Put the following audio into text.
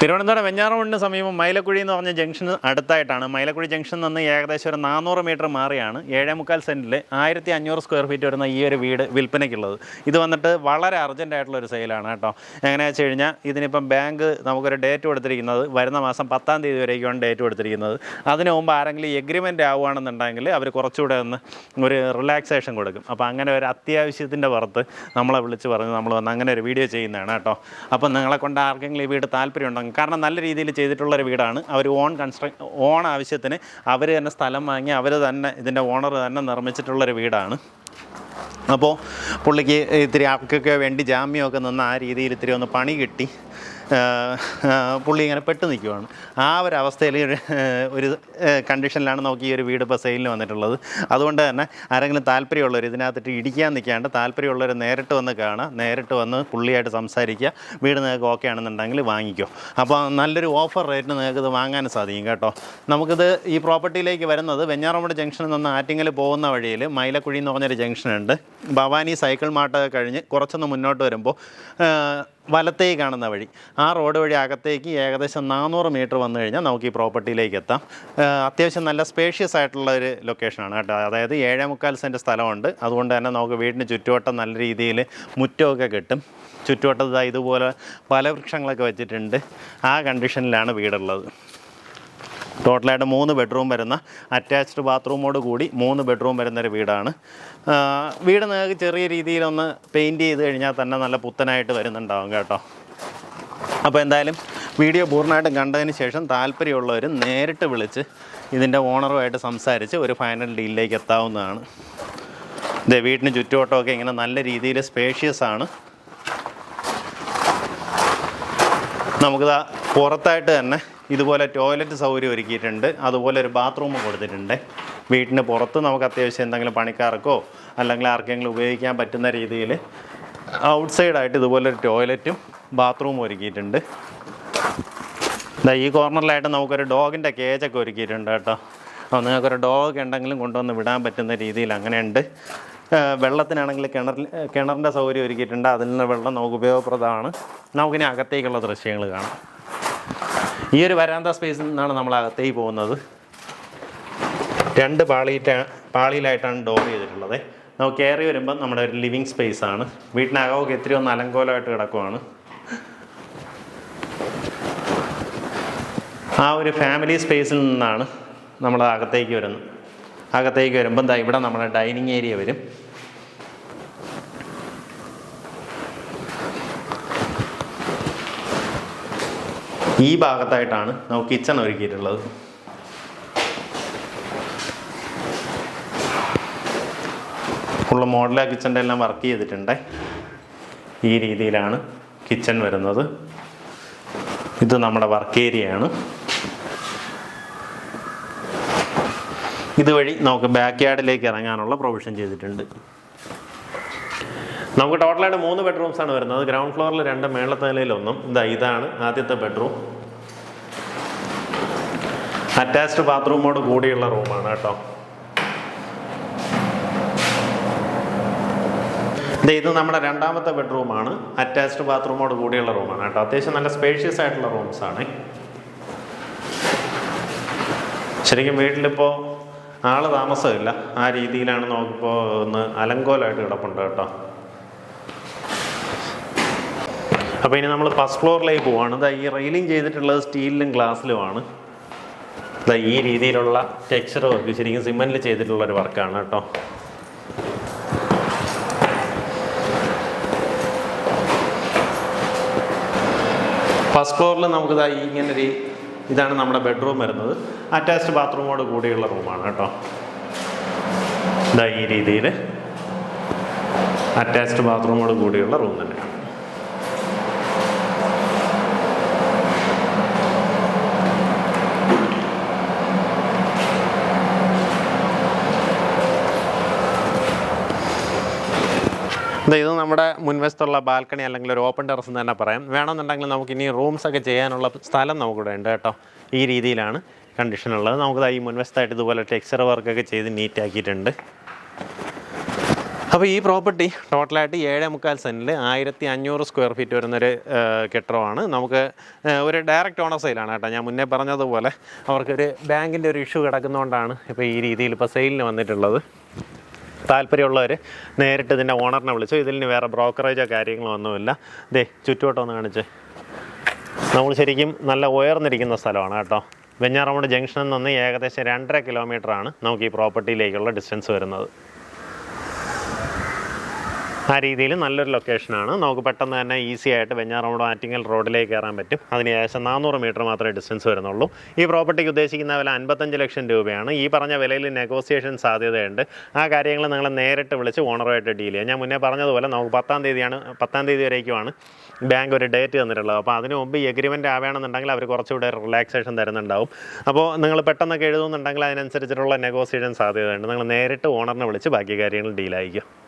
തിരുവനന്തപുരം വെഞ്ഞാറമൂടിന് സമീപം മൈലക്കുഴി എന്ന് പറഞ്ഞ ജംഗ്ഷൻ അടുത്തായിട്ടാണ്. മൈലക്കുഴി ജംഗ്ഷൻ നിന്ന് ഏകദേശം ഒരു നാനൂറ് മീറ്റർ മാറിയാണ്. ഏഴേ മുക്കാൽ സെന്റിൽ ആയിരത്തി അഞ്ഞൂറ് സ്ക്വയർ ഫീറ്റ് വരുന്ന ഈ ഒരു വീട് വിൽപ്പനയ്ക്കുള്ളത്. ഇത് വന്നിട്ട് വളരെ അർജന്റ് ആയിട്ടുള്ള ഒരു സെയിലാണ് കേട്ടോ. എങ്ങനെയാണെന്ന് വെച്ച് കഴിഞ്ഞാൽ ഇതിനിപ്പം ബാങ്ക് നമുക്കൊരു ഡേറ്റ് കൊടുത്തിരിക്കുന്നത് വരുന്ന മാസം പത്താം തീയതി വരേക്കാണ് ഡേറ്റ് കൊടുത്തിരിക്കുന്നത്. അതിന് മുമ്പ് ആരെങ്കിലും എഗ്രിമെന്റ് ആവുകയാണെന്നുണ്ടെങ്കിൽ അവർ കുറച്ചുകൂടെ ഒന്ന് ഒരു റിലാക്സേഷൻ കൊടുക്കും. അപ്പോൾ അങ്ങനെ ഒരു അത്യാവശ്യത്തിന്റെ പുറത്ത് നമ്മളെ വിളിച്ച് പറഞ്ഞ് നമ്മൾ വന്ന് അങ്ങനെ ഒരു വീഡിയോ ചെയ്യുന്നതാണ് കേട്ടോ. അപ്പോൾ നിങ്ങളെ കൊണ്ട് ആർക്കെങ്കിലും ഈ വീട് താല്പര്യം കാരണം നല്ല രീതിയിൽ ചെയ്തിട്ടുള്ളൊരു വീടാണ്. അവർ ഓൺ കൺസ്ട്രക് ഓൺ ആവശ്യത്തിന് അവർ തന്നെ സ്ഥലം വാങ്ങി അവർ തന്നെ ഇതിന്റെ ഓണർ തന്നെ നിർമ്മിച്ചിട്ടുള്ളൊരു വീടാണ്. അപ്പോൾ പുള്ളിക്ക് ഇത്തിരി ആൾക്കൊക്കെ വേണ്ടി ജാമ്യമൊക്കെ നിന്ന് ആ രീതിയിൽ ഇത്തിരി ഒന്ന് പണി കിട്ടി. പുള്ളി ഇങ്ങനെ പെട്ട് നിൽക്കുവാണ്. ആ ഒരു അവസ്ഥയിൽ ഒരു ഒരു കണ്ടീഷനിലാണ് നമുക്ക് ഈ ഒരു വീട് ഇപ്പോൾ സെയിലിന് വന്നിട്ടുള്ളത്. അതുകൊണ്ട് തന്നെ ആരെങ്കിലും താല്പര്യമുള്ളവർ ഇതിനകത്തിട്ട് ഇടിക്കാൻ നിൽക്കാണ്ട് താല്പര്യമുള്ളവർ നേരിട്ട് വന്ന് കാണാം നേരിട്ട് വന്ന് പുള്ളിയായിട്ട് സംസാരിക്കുക വീട് നിങ്ങൾക്ക് ഓക്കെ ആണെന്നുണ്ടെങ്കിൽ വാങ്ങിക്കോ. അപ്പോൾ നല്ലൊരു ഓഫർ റേറ്റിന് നിങ്ങൾക്ക് ഇത് വാങ്ങാൻ സാധിക്കും കേട്ടോ. നമുക്കിത് ഈ പ്രോപ്പർട്ടിയിലേക്ക് വരുന്നത് വെഞ്ഞാറമ്മൂട് ജംഗ്ഷനിൽ നിന്ന് ആറ്റിങ്ങൽ പോകുന്ന വഴിയിൽ മൈലക്കുഴി എന്ന് പറഞ്ഞൊരു ജംഗ്ഷനുണ്ട് ഭവാനി സൈക്കിൾ മാർട്ട് കഴിഞ്ഞ് കുറച്ചൊന്ന് മുന്നോട്ട് വരുമ്പോൾ വലത്തേക്ക് കാണുന്ന വഴി. ആ റോഡ് വഴി അകത്തേക്ക് ഏകദേശം നാനൂറ് മീറ്റർ വന്നു കഴിഞ്ഞാൽ നമുക്ക് ഈ പ്രോപ്പർട്ടിയിലേക്ക് എത്താം. അത്യാവശ്യം നല്ല സ്പേഷ്യസ് ആയിട്ടുള്ള ഒരു ലൊക്കേഷനാണ് കേട്ടോ. അതായത് ഏഴേ മുക്കാൽ സെന്റ് സ്ഥലമുണ്ട്. അതുകൊണ്ട് തന്നെ നമുക്ക് വീടിന് ചുറ്റുവട്ടം നല്ല രീതിയിൽ മുറ്റമൊക്കെ കിട്ടും. ചുറ്റുവട്ടത്ത് ഇതുപോലെ പല വൃക്ഷങ്ങളൊക്കെ വെച്ചിട്ടുണ്ട്. ആ കണ്ടീഷനിലാണ് വീടുള്ളത്. ടോട്ടലായിട്ട് മൂന്ന് ബെഡ്റൂം വരുന്ന അറ്റാച്ച്ഡ് ബാത്റൂമോട് കൂടി മൂന്ന് ബെഡ്റൂം വരുന്നൊരു വീടാണ്. വീട് നിങ്ങൾക്ക് ചെറിയ രീതിയിലൊന്ന് പെയിന്റ് ചെയ്ത് കഴിഞ്ഞാൽ തന്നെ നല്ല പുത്തനായിട്ട് വരുന്നുണ്ടാവും കേട്ടോ. അപ്പോൾ എന്തായാലും വീഡിയോ പൂർണമായിട്ടും കണ്ടതിന് ശേഷം താല്പര്യമുള്ളവർ നേരിട്ട് വിളിച്ച് ഇതിന്റെ ഓണറുമായിട്ട് സംസാരിച്ച് ഒരു ഫൈനൽ ഡീലിലേക്ക് എത്താവുന്നതാണ്. ഇതേ വീടിന് ചുറ്റുവട്ടമൊക്കെ ഇങ്ങനെ നല്ല രീതിയിൽ സ്പേഷ്യസ് ആണ്. നമുക്കിതാ പുറത്തായിട്ട് തന്നെ ഇതുപോലെ ടോയ്ലറ്റ് സൗകര്യം ഒരുക്കിയിട്ടുണ്ട്. അതുപോലെ ഒരു ബാത്റൂം കൊടുത്തിട്ടുണ്ട്. വീട്ടിന് പുറത്ത് നമുക്ക് അത്യാവശ്യം എന്തെങ്കിലും പണിക്കാർക്കോ അല്ലെങ്കിൽ ആർക്കെങ്കിലും ഉപയോഗിക്കാൻ പറ്റുന്ന രീതിയിൽ ഔട്ട് സൈഡായിട്ട് ഇതുപോലെ ഒരു ടോയ്ലറ്റും ബാത്റൂമും ഒരുക്കിയിട്ടുണ്ട്. ഈ കോർണറിലായിട്ട് നമുക്കൊരു ഡോഗിന്റെ കേജൊക്കെ ഒരുക്കിയിട്ടുണ്ട് കേട്ടോ. അപ്പോൾ നിങ്ങൾക്കൊരു ഡോഗ് ഉണ്ടെങ്കിലും കൊണ്ടുവന്ന് വിടാൻ പറ്റുന്ന രീതിയിൽ അങ്ങനെയുണ്ട്. വെള്ളത്തിനാണെങ്കിൽ കിണറിൽ കിണറിന്റെ സൗകര്യം ഒരുക്കിയിട്ടുണ്ട്. അതിൽ നിന്ന് വെള്ളം നമുക്ക് ഉപയോഗപ്രദമാണ്. നമുക്കിനി അകത്തേക്കുള്ള ദൃശ്യങ്ങൾ കാണാം. ഈ ഒരു വരാന്ത സ്പേസിൽ നിന്നാണ് നമ്മൾ അകത്തേക്ക് പോകുന്നത്. രണ്ട് പാളിയിട്ട് പാളിയിലായിട്ടാണ് ഡോർ ചെയ്തിട്ടുള്ളത്. നമുക്ക് കയറി വരുമ്പം നമ്മുടെ ഒരു ലിവിങ് സ്പേസ് ആണ്. വീട്ടിനകമൊക്കെ ഇത്തിരി ഒന്ന് അലങ്കോലമായിട്ട് കിടക്കുവാണ്. ആ ഒരു ഫാമിലി സ്പേസിൽ നിന്നാണ് നമ്മൾ അകത്തേക്ക് വരുന്നത്. അകത്തേക്ക് വരുമ്പം ഇവിടെ നമ്മുടെ ഡൈനിങ് ഏരിയ വരും. ഈ ഭാഗത്തായിട്ടാണ് നമുക്ക് കിച്ചൺ ഒരുക്കിയിട്ടുള്ളത്. ഫുള്ള് മോഡലാ കിച്ചന്റെ എല്ലാം വർക്ക് ചെയ്തിട്ടുണ്ട്. ഈ രീതിയിലാണ് കിച്ചൺ വരുന്നത്. ഇത് നമ്മുടെ വർക്ക് ഏരിയയാണ് ഇതുവഴി നമുക്ക് ബാക്ക് യാർഡിലേക്ക് ഇറങ്ങാനുള്ള പ്രൊവിഷൻ ചെയ്തിട്ടുണ്ട്. നമുക്ക് ടോട്ടലായിട്ട് മൂന്ന് ബെഡ്റൂംസ് ആണ് വരുന്നത്. ഗ്രൗണ്ട് ഫ്ലോറിൽ രണ്ട് മേളത്തെ നിലയിലൊന്നും. ഇതാ ഇതാണ് ആദ്യത്തെ ബെഡ്റൂം. അറ്റാച്ച്ഡ് ബാത്റൂമോട് കൂടിയുള്ള റൂമാണ് കേട്ടോ. ഇത് നമ്മുടെ രണ്ടാമത്തെ ബെഡ്റൂമാണ്. അറ്റാച്ച്ഡ് ബാത്റൂമോട് കൂടിയുള്ള റൂമാണ് കേട്ടോ. അത്യാവശ്യം നല്ല സ്പേഷ്യസ് ആയിട്ടുള്ള റൂംസ് ആണ്. ശരിക്കും വീട്ടിലിപ്പോൾ ആൾ താമസമില്ല. ആ രീതിയിലാണ് നമുക്കിപ്പോൾ ഒന്ന് അലങ്കോലായിട്ട് കിടപ്പുണ്ട് കേട്ടോ. അപ്പോൾ ഇനി നമ്മൾ ഫസ്റ്റ് ഫ്ലോറിലേക്ക് പോവാണ്. ഇതാ ഈ റെയിലിംഗ് ചെയ്തിട്ടുള്ളത് സ്റ്റീലിലും ഗ്ലാസ്സിലുമാണ്. ഇതാ ഈ രീതിയിലുള്ള ടെക്സ്ചർ വർക്ക് ശരിക്കും സിമെന്റിൽ ചെയ്തിട്ടുള്ള ഒരു വർക്കാണ് കേട്ടോ. ഫസ്റ്റ് ഫ്ലോറിൽ നമുക്ക് ഇതാ ഇങ്ങനെ ഒരു ഇതാണ് നമ്മുടെ ബെഡ്റൂം വരുന്നത്. അറ്റാച്ച്ഡ് ബാത്റൂമോട് കൂടിയുള്ള റൂമാണ് കേട്ടോ. ഇതാ ഈ രീതിയിൽ അറ്റാച്ച്ഡ് ബാത്റൂമോട് കൂടിയുള്ള റൂം തന്നെയാണ് ഇത് നമ്മുടെ മുൻവശത്തുള്ള ബാൽക്കണി അല്ലെങ്കിൽ ഒരു ഓപ്പൺ ടെറസ് എന്ന് തന്നെ പറയാം. വേണമെന്നുണ്ടെങ്കിൽ നമുക്ക് ഇനി റൂംസ് ഒക്കെ ചെയ്യാനുള്ള സ്ഥലം നമുക്കിവിടെ ഉണ്ട് കേട്ടോ. ഈ രീതിയിലാണ് കണ്ടീഷൻ ഉള്ളത്. നമുക്ക് ഈ മുൻവശത്തായിട്ട് ഇതുപോലെ ടെക്സ്ചർ വർക്കൊക്കെ ചെയ്ത് നീറ്റ് ആക്കിയിട്ടുണ്ട്. അപ്പോൾ ഈ പ്രോപ്പർട്ടി ടോട്ടലായിട്ട് ഏഴ് മുക്കാൽ സെന്റിൽ ആയിരത്തി അഞ്ഞൂറ് സ്ക്വയർ ഫീറ്റ് വരുന്നൊരു കെട്ടിടമാണ്. നമുക്ക് ഒരു ഡയറക്റ്റ് ഓണർ സെയിലാണ് കേട്ടോ. ഞാൻ മുന്നേ പറഞ്ഞതുപോലെ അവർക്കൊരു ബാങ്കിന്റെ ഒരു ഇഷ്യൂ കിടക്കുന്നതുകൊണ്ടാണ് ഇപ്പോൾ ഈ രീതിയിൽ ഇപ്പോൾ സെയിലിന് വന്നിട്ടുള്ളത്. താല്പര്യമുള്ളവർ നേരിട്ട് ഇതിന്റെ ഓണറിനെ വിളിച്ചു. ഇതിന് വേറെ ബ്രോക്കറേജോ കാര്യങ്ങളോ ഒന്നുമില്ല. ദേ ചുറ്റുവട്ടം ഒന്ന് കാണിച്ചേ. നമ്മൾ ശരിക്കും നല്ല ഉയർന്നിരിക്കുന്ന സ്ഥലമാണ് കേട്ടോ. വെഞ്ഞാറമൂട് ജംഗ്ഷനിൽ നിന്ന് ഏകദേശം രണ്ടര കിലോമീറ്ററാണ് നമുക്ക് ഈ പ്രോപ്പർട്ടിയിലേക്കുള്ള ഡിസ്റ്റൻസ് വരുന്നത്. ആ രീതിയിൽ നല്ലൊരു ലൊക്കേഷനാണ് നമുക്ക് പെട്ടെന്ന് തന്നെ ഈസി ആയിട്ട് വെഞ്ഞാറമൂട് ആറ്റിങ്ങൽ റോഡിലേക്ക് കയറാൻ പറ്റും. അതിന് ഏകദേശം നാനൂറ് മീറ്റർ മാത്രമേ ഡിസ്റ്റൻസ് വരുന്നുള്ളൂ. ഈ പ്രോപ്പർട്ടിക്ക് ഉദ്ദേശിക്കുന്ന വില അൻപത്തഞ്ച് ലക്ഷം രൂപയാണ്. ഈ പറഞ്ഞ വിലയിൽ നെഗോസിയേഷൻ സാധ്യതയുണ്ട്. ആ കാര്യങ്ങൾ നിങ്ങൾ നേരിട്ട് വിളിച്ച് ഓണറുമായിട്ട് ഡീൽ ചെയ്യാം. ഞാൻ മുന്നേ പറഞ്ഞതുപോലെ നമുക്ക് പത്താം തീയതിയാണ് പത്താം തീയതി വരേക്കുമാണ് ബാങ്ക് ഒരു ഡേറ്റ് തന്നിട്ടുള്ളത്. അപ്പോൾ അതിന് മുമ്പ് ഈ എഗ്രിമെന്റ് ആവുകയാണെന്നുണ്ടെങ്കിൽ അവർ കുറച്ചുകൂടെ റിലാക്സേഷൻ തരുന്നുണ്ടാവും. അപ്പോൾ നിങ്ങൾ പെട്ടെന്നൊക്കെ എഴുതുന്നുണ്ടെങ്കിൽ അതിനനുസരിച്ചിട്ടുള്ള നെഗോസിയേഷൻ സാധ്യതയുണ്ട്. നിങ്ങൾ നേരിട്ട് ഓണറിനെ വിളിച്ച് ബാക്കി കാര്യങ്ങൾ ഡീലായിരിക്കും